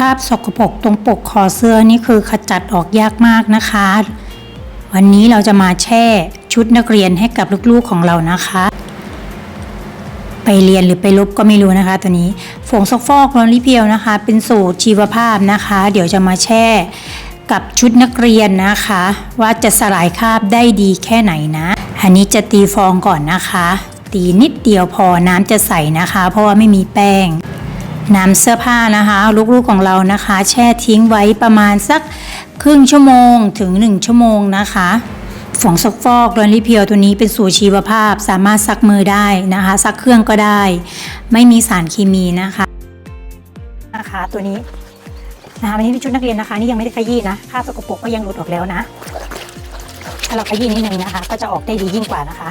ราบสกปรกตรงปกคอเสื้อนี่คือขจัดออกยากมากนะคะ วันนี้เราจะมาแช่ชุดนักเรียนให้กับลูกๆของเรานะคะ ไปเรียนหรือไปลบก็ไม่รู้นะคะ ตัวนี้ฝงซักฟอกลอนลิเพียวนะคะ เป็นสูตรชีวภาพนะคะ เดี๋ยวจะมาแช่กับชุดนักเรียนนะคะ ว่าจะสลายคราบได้ดีแค่ไหนนะ อันนี้จะตีฟองก่อนนะคะ ตีนิดเดียวพอน้ำจะใสนะคะ เพราะว่าไม่มีแป้ง นำเสื้อผ้านะคะลูกๆของเรานะคะ แช่ทิ้งไว้ประมาณสักครึ่งชั่วโมงถึง 1 ชั่วโมงนะคะฝองซักฟอกดอนลิเพียวตัวนี้เป็นสูตรชีวภาพ สามารถซักมือได้นะคะ ซักเครื่องก็ได้ ไม่มีสารเคมีนะคะนะคะตัวนี้นะคะวันนี้เป็นชุดนักเรียนนะคะ นี่ยังไม่ได้ขยี้นะคราสกปรกก็ยังหลุดออกแล้วนะ ถ้าเราขยี้นิดนึงนะคะ ก็จะออกได้ดียิ่งกว่านะคะ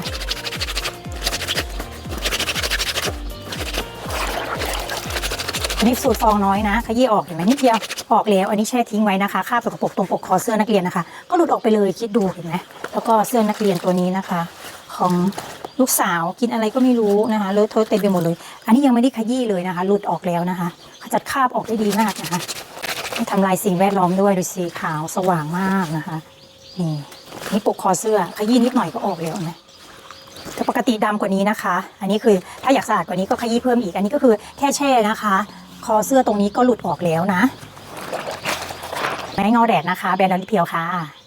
อันนี้สูตรฟองน้อยนะ ขยี้ออกเห็นไหมนิดเดียว ออกแล้ว อันนี้แช่ทิ้งไว้นะคะคาบสกปรกตรงปกคอเสื้อนักเรียนนะคะ ก็หลุดออกไปเลยคิดดูเห็นไหมแล้วก็เสื้อนักเรียนตัวนี้นะคะ ของลูกสาวกินอะไรก็ไม่รู้นะคะเลอะเทอะเต็มไปหมดเลย อันนี้ยังไม่ได้ขยี้เลยนะคะ หลุดออกแล้วนะคะ ขจัดคราบออกได้ดีมากนะคะไม่ทำลายสิ่งแวดล้อมด้วยดูสีขาวสว่างมากนะคะ นี่นี่ปกคอเสื้อขยี้นิดหน่อยก็ออกแล้วนะแต่ปกติดำกว่านี้นะคะ อันนี้คือถ้าอยากสะอาดกว่านี้ก็ขยี้เพิ่มอีก อันนี้ก็คือแค่แช่นะคะ คอเสื้อตรงนี้ก็หลุดออกแล้วนะ ไม้เงาแดดนะคะ แบรนด์ลิเพียวค่ะ